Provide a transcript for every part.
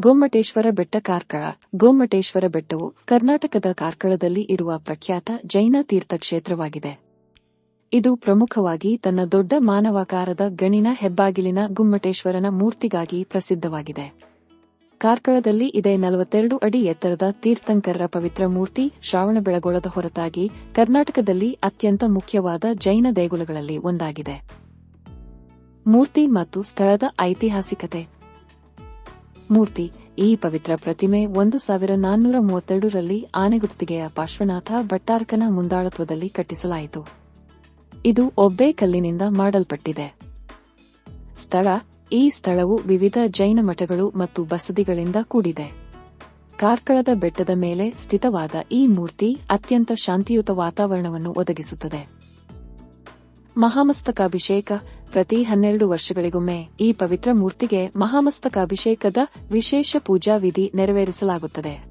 ಗೊಮ್ಮಟೇಶ್ವರ ಬೆಟ್ಟ ಕಾರ್ಕಳ. ಗೊಮ್ಮಟೇಶ್ವರ ಬೆಟ್ಟವು ಕರ್ನಾಟಕದ ಕಾರ್ಕಳದಲ್ಲಿ ಇರುವ ಪ್ರಖ್ಯಾತ ಜೈನ ತೀರ್ಥಕ್ಷೇತ್ರವಾಗಿದೆ. ಇದು ಪ್ರಮುಖವಾಗಿ ತನ್ನ ದೊಡ್ಡ ಮಾನವಾಕಾರದ ಗಣಿನ ಹೆಬ್ಬಾಗಿಲಿನ ಗುಮ್ಮಟೇಶ್ವರನ ಮೂರ್ತಿಗಾಗಿ ಪ್ರಸಿದ್ಧವಾಗಿದೆ. ಕಾರ್ಕಳದಲ್ಲಿ ಇದೇ ನಲವತ್ತೆರಡು ಅಡಿ ಎತ್ತರದ ತೀರ್ಥಂಕರರ ಪವಿತ್ರ ಮೂರ್ತಿ ಶ್ರಾವಣಬೆಳಗೊಳದ ಹೊರತಾಗಿ ಕರ್ನಾಟಕದಲ್ಲಿ ಅತ್ಯಂತ ಮುಖ್ಯವಾದ ಜೈನ ದೇಗುಲಗಳಲ್ಲಿ ಒಂದಾಗಿದೆ. ಮೂರ್ತಿ ಮತ್ತು ಸ್ಥಳದ ಐತಿಹಾಸಿಕತೆ. ಮೂರ್ತಿ, ಈ ಪವಿತ್ರ ಪ್ರತಿಮೆ ಒಂದು ಸಾವಿರ ನಾನ್ನೂರ ಮೂವತ್ತೆರಡರಲ್ಲಿ ಆನೆಗುತ್ತಿಗೆಯ ಪಾರ್ಶ್ವನಾಥ ಭಟ್ಟಾರ್ಕನ ಮುಂದಾಳತ್ವದಲ್ಲಿ ಕಟ್ಟಿಸಲಾಯಿತು. ಇದು ಒಬ್ಬೇ ಕಲ್ಲಿನಿಂದ ಮಾಡಲ್ಪಟ್ಟಿದೆ. ಸ್ಥಳ, ಈ ಸ್ಥಳವು ವಿವಿಧ ಜೈನ ಮಠಗಳು ಮತ್ತು ಬಸದಿಗಳಿಂದ ಕೂಡಿದೆ. ಕಾರ್ಕಳದ ಬೆಟ್ಟದ ಮೇಲೆ ಸ್ಥಿತವಾದ ಈ ಮೂರ್ತಿ ಅತ್ಯಂತ ಶಾಂತಿಯುತ ವಾತಾವರಣವನ್ನು ಒದಗಿಸುತ್ತದೆ. ಮಹಾಮಸ್ತಕಾಭಿಷೇಕ ಪ್ರತಿ ಹನ್ನೆರಡು ವರ್ಷಗಳಿಗೊಮ್ಮೆ ಈ ಪವಿತ್ರ ಮೂರ್ತಿಗೆ ಮಹಾಮಸ್ತಕಾಭಿಷೇಕದ ವಿಶೇಷ ಪೂಜಾ ವಿಧಿ ನೆರವೇರಿಸಲಾಗುತ್ತದೆ.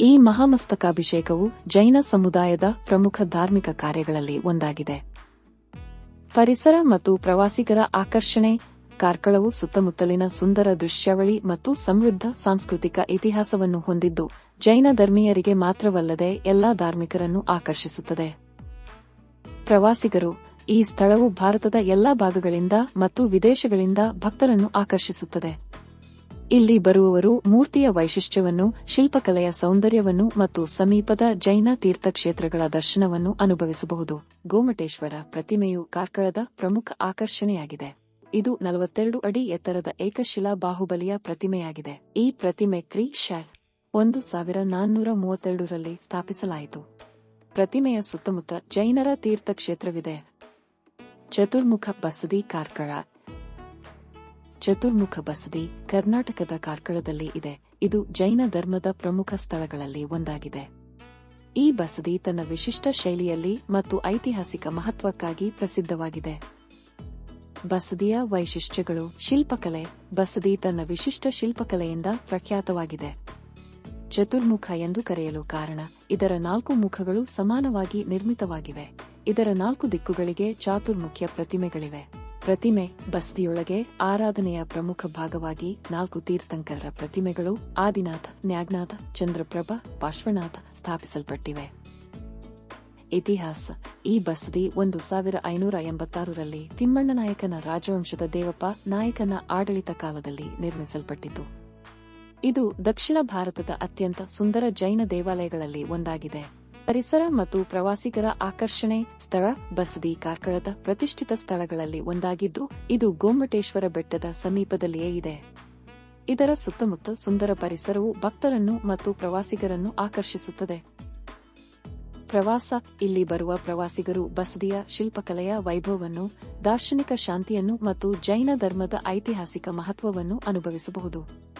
ಈ ಮಹಾಮಸ್ತಕಾಭಿಷೇಕವು ಜೈನ ಸಮುದಾಯದ ಪ್ರಮುಖ ಧಾರ್ಮಿಕ ಕಾರ್ಯಗಳಲ್ಲಿ ಒಂದಾಗಿದೆ. ಪರಿಸರ ಮತ್ತು ಪ್ರವಾಸಿಗರ ಆಕರ್ಷಣೆ, ಕಾರ್ಕಳವು ಸುತ್ತಮುತ್ತಲಿನ ಸುಂದರ ದೃಶ್ಯಾವಳಿ ಮತ್ತು ಸಮೃದ್ಧ ಸಾಂಸ್ಕೃತಿಕ ಇತಿಹಾಸವನ್ನು ಹೊಂದಿದ್ದು, ಜೈನ ಧರ್ಮೀಯರಿಗೆ ಮಾತ್ರವಲ್ಲದೆ ಎಲ್ಲಾ ಧಾರ್ಮಿಕರನ್ನು ಆಕರ್ಷಿಸುತ್ತದೆ. ಪ್ರವಾಸಿಗರು ಈ ಸ್ಥಳವು ಭಾರತದ ಎಲ್ಲಾ ಭಾಗಗಳಿಂದ ಮತ್ತು ವಿದೇಶಗಳಿಂದ ಭಕ್ತರನ್ನು ಆಕರ್ಷಿಸುತ್ತದೆ. ಇಲ್ಲಿ ಬರುವವರು ಮೂರ್ತಿಯ ವೈಶಿಷ್ಟ್ಯವನ್ನು, ಶಿಲ್ಪಕಲೆಯ ಸೌಂದರ್ಯವನ್ನು ಮತ್ತು ಸಮೀಪದ ಜೈನ ತೀರ್ಥಕ್ಷೇತ್ರಗಳ ದರ್ಶನವನ್ನು ಅನುಭವಿಸಬಹುದು. ಗೋಮಟೇಶ್ವರ ಪ್ರತಿಮೆಯು ಕಾರ್ಕಳದ ಪ್ರಮುಖ ಆಕರ್ಷಣೆಯಾಗಿದೆ. ಇದು ನಲವತ್ತೆರಡು ಅಡಿ ಎತ್ತರದ ಏಕಶಿಲಾ ಬಾಹುಬಲಿಯ ಪ್ರತಿಮೆಯಾಗಿದೆ. ಈ ಪ್ರತಿಮೆ ಕ್ರಿ ಶಾಲ್ ಒಂದು ಸಾವಿರ ನಾನ್ನೂರ ಮೂವತ್ತೆರಡರಲ್ಲಿ ಸ್ಥಾಪಿಸಲಾಯಿತು. ಪ್ರತಿಮೆಯ ಸುತ್ತಮುತ್ತ ಜೈನರ ತೀರ್ಥಕ್ಷೇತ್ರವಿದೆ. ಚತುರ್ಮುಖ ಬಸದಿ ಕಾರ್ಕಳ. ಚತುರ್ಮುಖ ಬಸದಿ ಕರ್ನಾಟಕದ ಕಾರ್ಕಳದಲ್ಲಿ ಇದೆ. ಇದು ಜೈನ ಧರ್ಮದ ಪ್ರಮುಖ ಸ್ಥಳಗಳಲ್ಲಿ ಒಂದಾಗಿದೆ. ಈ ಬಸದಿ ತನ್ನ ವಿಶಿಷ್ಟ ಶೈಲಿಯಲ್ಲಿ ಮತ್ತು ಐತಿಹಾಸಿಕ ಮಹತ್ವಕ್ಕಾಗಿ ಪ್ರಸಿದ್ಧವಾಗಿದೆ. ಬಸದಿಯ ವೈಶಿಷ್ಟ್ಯಗಳು ಶಿಲ್ಪಕಲೆ. ಬಸದಿ ತನ್ನ ವಿಶಿಷ್ಟ ಶಿಲ್ಪಕಲೆಯಿಂದ ಪ್ರಖ್ಯಾತವಾಗಿದೆ. ಚತುರ್ಮುಖ ಎಂದು ಕರೆಯಲು ಕಾರಣ, ಇದರ ನಾಲ್ಕು ಮುಖಗಳು ಸಮಾನವಾಗಿ ನಿರ್ಮಿತವಾಗಿವೆ. ಇದರ ನಾಲ್ಕು ದಿಕ್ಕುಗಳಿಗೆ ಚಾತುರ್ಮುಖ್ಯ ಪ್ರತಿಮೆಗಳಿವೆ. ಪ್ರತಿಮೆ, ಬಸ್ತಿಯೊಳಗೆ ಆರಾಧನೆಯ ಪ್ರಮುಖ ಭಾಗವಾಗಿ ನಾಲ್ಕು ತೀರ್ಥಂಕರರ ಪ್ರತಿಮೆಗಳು ಆದಿನಾಥ, ನ್ಯಾಗ್ನಾಥ, ಚಂದ್ರಪ್ರಭ, ಪಾರ್ಶ್ವನಾಥ ಸ್ಥಾಪಿಸಲ್ಪಟ್ಟಿವೆ. ಇತಿಹಾಸ. ಈ ಬಸದಿ ಒಂದು ಸಾವಿರ ಐನೂರ ಎಂಬತ್ತಾರರಲ್ಲಿ ತಿಮ್ಮಣ್ಣ ನಾಯಕನ ರಾಜವಂಶದ ದೇವಪ್ಪ ನಾಯಕನ ಆಡಳಿತ ಕಾಲದಲ್ಲಿ ನಿರ್ಮಿಸಲ್ಪಟ್ಟಿತು. ಇದು ದಕ್ಷಿಣ ಭಾರತದ ಅತ್ಯಂತ ಸುಂದರ ಜೈನ ದೇವಾಲಯಗಳಲ್ಲಿ ಒಂದಾಗಿದೆ. ಪರಿಸರ ಮತ್ತು ಪ್ರವಾಸಿಗರ ಆಕರ್ಷಣೆ ಸ್ಥಳ ಬಸದಿ ಕಾರ್ಕಳದ ಪ್ರತಿಷ್ಠಿತ ಸ್ಥಳಗಳಲ್ಲಿ ಒಂದಾಗಿದ್ದು, ಇದು ಗೋಮಟೇಶ್ವರ ಬೆಟ್ಟದ ಸಮೀಪದಲ್ಲಿಯೇ ಇದೆ. ಇದರ ಸುತ್ತಮುತ್ತ ಸುಂದರ ಪರಿಸರವು ಭಕ್ತರನ್ನು ಮತ್ತು ಪ್ರವಾಸಿಗರನ್ನು ಆಕರ್ಷಿಸುತ್ತದೆ. ಪ್ರವಾಸ, ಇಲ್ಲಿ ಬರುವ ಪ್ರವಾಸಿಗರು ಬಸದಿಯ ಶಿಲ್ಪಕಲೆಯ ವೈಭವವನ್ನು, ದಾರ್ಶನಿಕ ಶಾಂತಿಯನ್ನು ಮತ್ತು ಜೈನ ಧರ್ಮದ ಐತಿಹಾಸಿಕ ಮಹತ್ವವನ್ನು ಅನುಭವಿಸಬಹುದು.